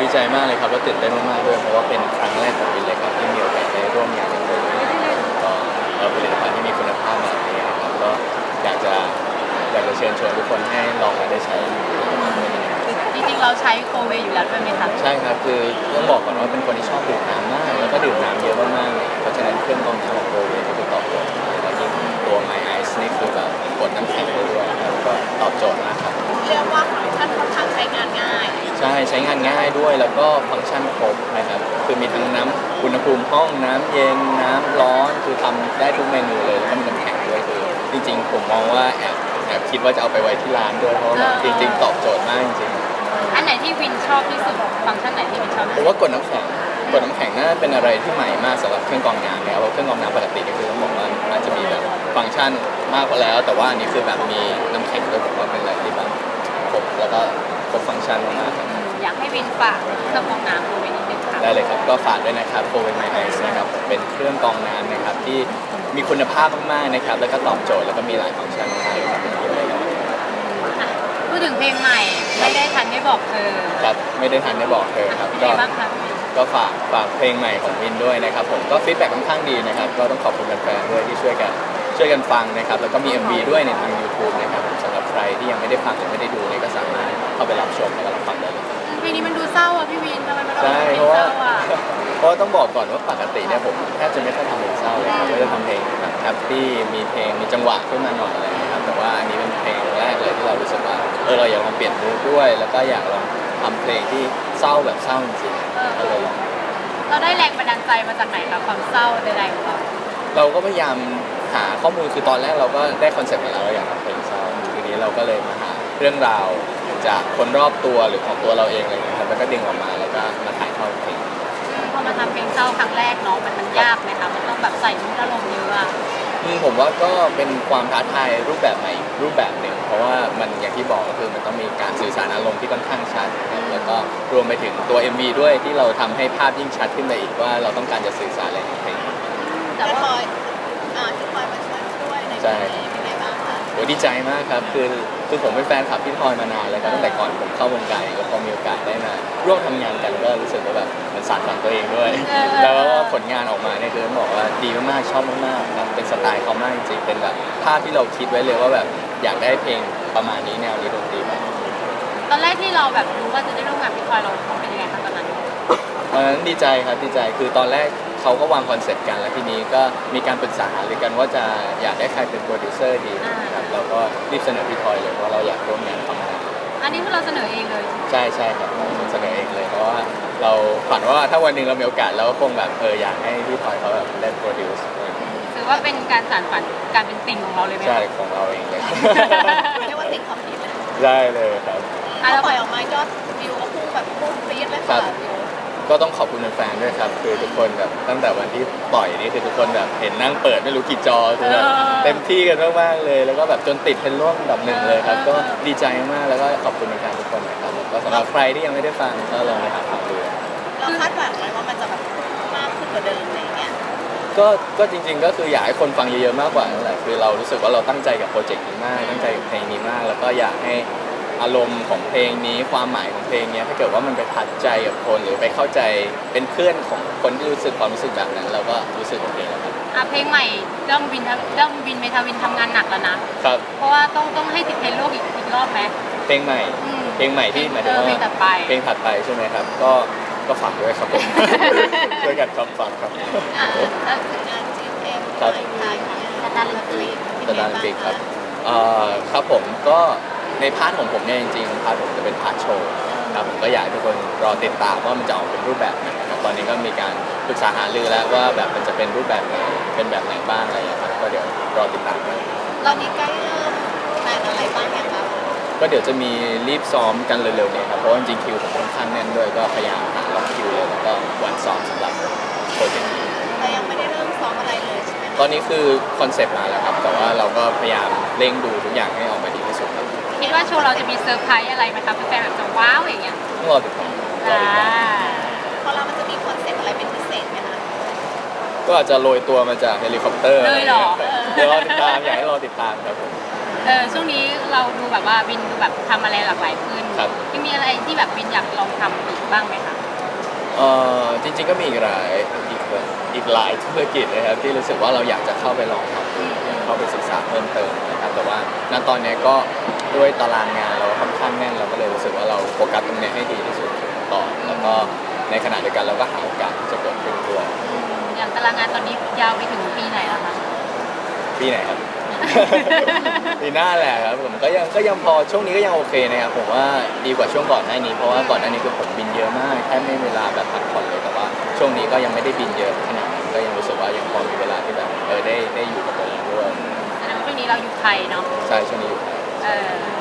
ดีใจมากเลยครับแล้วตื่นเต้นมากๆด้วยเพราะว่าเป็นครั้งแรกของวินเลยครับที่มีโอกาสได้ร่วมงานกับตัวก็เอ่อผลิตภัณฑ์ที่มีคุณภาพแบบนี้นะครับก็อยากจะอยากจะเชิญชวนทุกคนให้ลองมาได้ใช้จริงๆเราใช้โคเวอยู่แล้วด้วยไหมคะใช่ครับคือต้องบอกก่อนว่าเป็นคนที่ชอบดื่มน้ำมากแล้วก็ดื่มน้ำเยอะมากๆเลยเพราะฉะนั้นเครื่องกรองน้ำของโกเวก็คือตอบโจทย์มากแล้วยิ่งตัว My Ice นี่คือแบบกดน้ำแข็งได้ด้วยครับก็ตอบโจทย์มากครับ เรียกว่าฟังก์ชันค่อนข้างใช้งานง่ายใช่ใช้งานง่ายด้วยแล้วก็ฟังก์ชันครบนะครับคือมีทั้งน้ำอุณหภูมิห้องน้ำเย็นน้ำร้อนคือทำได้ทุกเมนูเลยแล้วก็มีน้ำแข็งด้วยคือจริงๆ ผมมองว่าแอบแอบคิดว่าจะเอาไปไว้ที่ร้านด้วยเพราะว่าแบบจริง ๆ ตอบโจทย์มากจริงๆ อันไหนที่วินชอบที่สุด ฟังก์ชันไหนที่วินชอบที่ผสุมดว่ากดน้ำแข็งกดน้ำแข็งน่าเป็นอะไรที่ใหม่มากสำหรับเครื่องกรองน้ำนะครับเพราะเครื่องกรองน้ำปกติก็คือต้องบอกว่าอาจจะมีแบบฟังก์ชันมากกว่าแล้ว แต่ว่าอันนี้คือแบบมีน้ำแข็งด้วยผมว่าเป็นอะไรที่แบบ ครบแล้วก็ครบฟังก์ชันมากๆครับอยากให้วินฝากเครื่องกรองน้ำโคเวนิดนึงค่ะได้เลยครับ ก็ฝากด้วยนะครับโ o เ e นไมไอซ์นะครับผมเป็นเครื่องกรองน้ำนะครับที่มีคุณภาพมากๆนะครับ แล้วก็ตอบโจทย์แล้วก็มีหลายฟังก์ชันมากเลยครับเป็นที่เลยครับอะพูดถึงเพลงใหม่ ไม่ได้ทันได้บอกเธอครับไม่ได้ทันได้บอกเธอครับเป็นก็ไงบ้างคะก็ฝากฝากเพลงใหม่ของวินด้วยนะครับ ผมก็ฟีดแบ็กค่อนข้างดีนะครับ ก็ต้องขอบคุณแฟนๆด้วยที่ช่วยกัน ช่วยกันฟังนะครับ แล้วก็มี MV ด้วยในทาง YouTube นะครับผมสำหรับใครที่ยังไม่ได้ฟังหรือไม่ได้ดูเนี่ยก็สามารถเข้าไปรับชมแล้วก็รับฟังได้เลยเพลงนี้มันดูเศร้าอะพี่วินทำไมมันออกใช่มาเป็นเพราะว่าเศร้าอะเพราะว่าต้องบอกก่อนว่าปกติเนี่ยผมแทบจะไม่ค่อยทำเพลงเศร้าเลยครับไม่ได้ทำเพลงแบบแฮปปี้มีเพลงมีจังหวะขึ้นมาหน่อยอะไรอย่างเงี้ยครับ แต่ว่าอันนี้เป็นเพลงแรกเลยที่เรารู้สึกว่าเออเราอยากลองเปลี่ยนมูดด้วย แล้วก็อยากลองทำเพลงที่เศร้าแบบเศร้าจริงๆก็เลยลอง เราได้แรงบันดาลใจมาจากไหนคะความเศร้าใดๆของเราเราก็พยายาม หาข้อมูลคือตอนแรกเราก็ได้คอนเซ็ปต์มาแล้วเราอยากทำเพลงเศร้าทีนี้เราก็เลยมาหาเรื่องราวจากคนรอบตัวหรือของตัวเราเองอะไรอย่างเงี้ยครับแล้วก็ดึงออกมาแล้วก็มาถ่ายทอดเพลงพอมาทำเพลงเศร้าครั้งแรกเนาะมันมันยากไหมคะมันต้องแบบใส่มุกอารมณ์เยอะอะอืมผมว่าก็เป็นความท้าทายรูปแบบใหม่อีกรูปแบบหนึ่ง เพราะว่ามันอย่างที่บอกก็คือมันต้องมีการสื่อสารอารมณ์ที่ค่อนข้างชัดนะครับแล้วก็รวมไปถึงตัว MV ด้วยที่เราทำให้ภาพยิ่งชัดขึ้นไปอีกว่าเราต้องการจะสื่อสารอะไรในเพลง ดีใจมากครับคือคือผมเป็นแฟนคลับพี่ทอยมานานแล้วก็ตั้งแต่ก่อนผมเข้าวงการก็พอมีโอกาสได้มาร่วมทำงานกันก็รู้สึกว่าแบบมันสานฝันตัวเองด้วยแล้วก็ผลงานออกมาเนี่ยคือต้องบอกว่าดีมากๆชอบมากๆครับเป็นสไตล์เขามากจริงๆเป็นแบบภาพที่เราคิดไว้เลยว่าแบบอยากได้เพลงประมาณนี้แนวนี้ดนตรีแบบนี้ ตอนแรกที่เราแบบรู้ว่าจะได้ร่วมงานพี่พลอยเราเป็นยังไงคะตอนนั้น ตอนนั้นดีใจครับดีใจคือตอนแรก เขาก็วางคอนเซ็ปต์กันแล้วทีนี้ก็มีการปรึกษาหรือกันว่าจะอยากได้ใครเป็นโปรดิวเซอร์ดีนะครับเราก็รีบเสนอพี่ทอยเลยว่าเราอยากร่วมงานเขามากอันนี้คือเราเสนอเองเลย ใช่ใช่ครับเราเสนอเองเลยเพราะว่าเราฝันว่าถ้าวันหนึ่งเรามีโอกาสเราก็คงแบบเอออยากให้พี่ทอยเขาแบบได้โปรดิวซ์ถือว่าเป็นการสานฝันการเป็นติ่งของเราเลยไหมใช่ของเราเองเลยเรียกว่าติดคอมพิวเลยได้เลยครับอะพอแล้วปล่อยออกมายอดวิวก็พุ่งแบบพุ่งปรี๊ดเลยครัค่ะบ ก็ต้องขอบคุณแฟนๆด้วยครับ คือทุกคนแบบตั้งแต่วันที่ปล่อยนี่คือทุกคนแบบเห็นนั่งเปิดไม่รู้กี่จอคือแบบเต็มที่กันมากๆเลย แล้วก็แบบจนติดเทรนด์ร่วมอันดับหนึ่งเลยครับ ก็ดีใจมากๆแล้วก็ขอบคุณแฟนๆทุกคนนะครับแล้วก็สำหรับใครที่ยังไม่ได้ฟังก็ลองไปหาฟังดูเราคาดหวังไหมว่ามันจะแบบมากขึ้นกว่าเดิมอะไรอย่างเงี้ยก็ก็จริง ๆ ก็คืออยากให้คนฟังเยอะๆมากกว่านั่นแหละคือเรารู้สึกว่าเราตั้งใจกับโปรเจกต์นี้มากตั้งใจกับเพลงนี้มาก แล้วก็อยากให้ อารมณ์ของเพลงนี้ความหมายของเพลงเนี้ยถ้าเกิดว่ามันไปทัดใจกับคนหรือไปเข้าใจเป็นเพื่อนของคนที่รู้สึกความรู้สึกแบบนั้น เราก็รู้สึกโอเคแล้วครับอะเพลงใหม่เรื่องวินทำเรื่องวินเมทาวินทำงานหนักแล้วนะครับเพราะว่าต้องต้องให้ติดเทรนด์โลกอีกอีกรอบไหมเพลงใหม่ อืม เพลงใหม่ที่หมายถึงว่าเออเพลงถัดไป เพลงถัดไปใช่ไหมครับ ก็ก็ฝากด้วยครับผม ช่วยกันครับฝากครับ อ่าแล้วถึงงาน GFM ครับอะไรทายเนี่ยกระตันละลีสดานปิกครับ เอ่อครับผมก็ ในพาร์ทของผมเนี่ยจริงๆพาร์ทผมจะเป็นพาร์ทโชว์ครับผมก็อยากให้ทุกคนรอติดตามว่ามันจะออกเป็นรูปแบบไหนครับตอนนี้ก็มีการปรึกษาหารือแล้วว่าแบบมันจะเป็นรูปแบบไหนเป็นแบบไหนบ้างอะไรอย่างเงี้ยครับก็เดี๋ยวรอติดตามกันเรามีใกล้เริ่มแพลนอะไรบ้างยังคะก็เดี๋ยวจะมีรีบซ้อมกันเร็วๆเนี่ยครับเพราะว่าจริงๆคิวผมค่อนข้างแน่นด้วยก็พยายามหาล็อกคิวเลยแล้วก็วันซ้อมสำหรับโปรเจกต์นี้แต่ยังไม่ได้เริ่มซ้อมอะไรเลยใช่ไหมตอนนี้คือคอนเซปต์มาแล้วครับ แต่ว่าเราก็พยายามเร่งดูทุกอย่างให้ออกมา ว่าโชว์เราจะมีเซอร์ไพรส์อะไรไหมคะแฟนๆแบบจะว้าวอย่างเงี้ยต้องรอติดตามรออ่าติดตามเพราะเรามันจะมีคอนเซ็ปต์อะไรเป็นพิเศษไหมคะ ก็อาจจะโรยตัวมาจากเฮลิคอปเตอร์เลยเหรอ เดี๋ยวรอติดตามอยากให้รอติดตามครับผม เออช่วงนี้เราดูแบบว่าวินดูแบบทำอะไรหลากหลายขึ้นครับ ยังมีอะไรที่แบบวินอยากลองทำอีกบ้างไหมคะ เอ่อจริง ๆ ก็มีอีกหลายอีกอีกหลายธุรกิจนะครับที่รู้สึกว่าเราอยากจะเข้าไปลองทำเข้าไปศึกษาเพิ่มเติมนะครับแต่ว่าณตอนนี้ก็ ด้วยตารางงานเราค่อนข้างแน่นเราก็เลยรู้สึกว่าเราโฟกัสตรงนี้ให้ดีที่สุดก่อนแล้วก็ในขณะเดียวกันเราก็หาโอกาสที่จะเกิดขึ้นด้วยอย่างตารางงานตอนนี้ยาวไปถึงปีไหนแล้วคะปีไหนครับ ปีหน้าแหละครับผมก็ยังก็ยังพอช่วงนี้ก็ยังโอเคนะครับผมว่าดีกว่าช่วงก่อนหน้านี้เพราะว่าก่อนหน้านี้คือผมบินเยอะมากแทบไม่มีเวลาแบบพักผ่อนเลยแต่ว่า ช่วงนี้ก็ยังไม่ได้บินเยอะขนาดนั้นก็ยังรู้สึกว่ายังพอมีเวลาที่แบบเออได้ได้อยู่กับตัวเองด้วยแสดงว่าช่วงนี้เราอยู่ไทยเนาะใช่ช่วงนี้อยู่เออ โ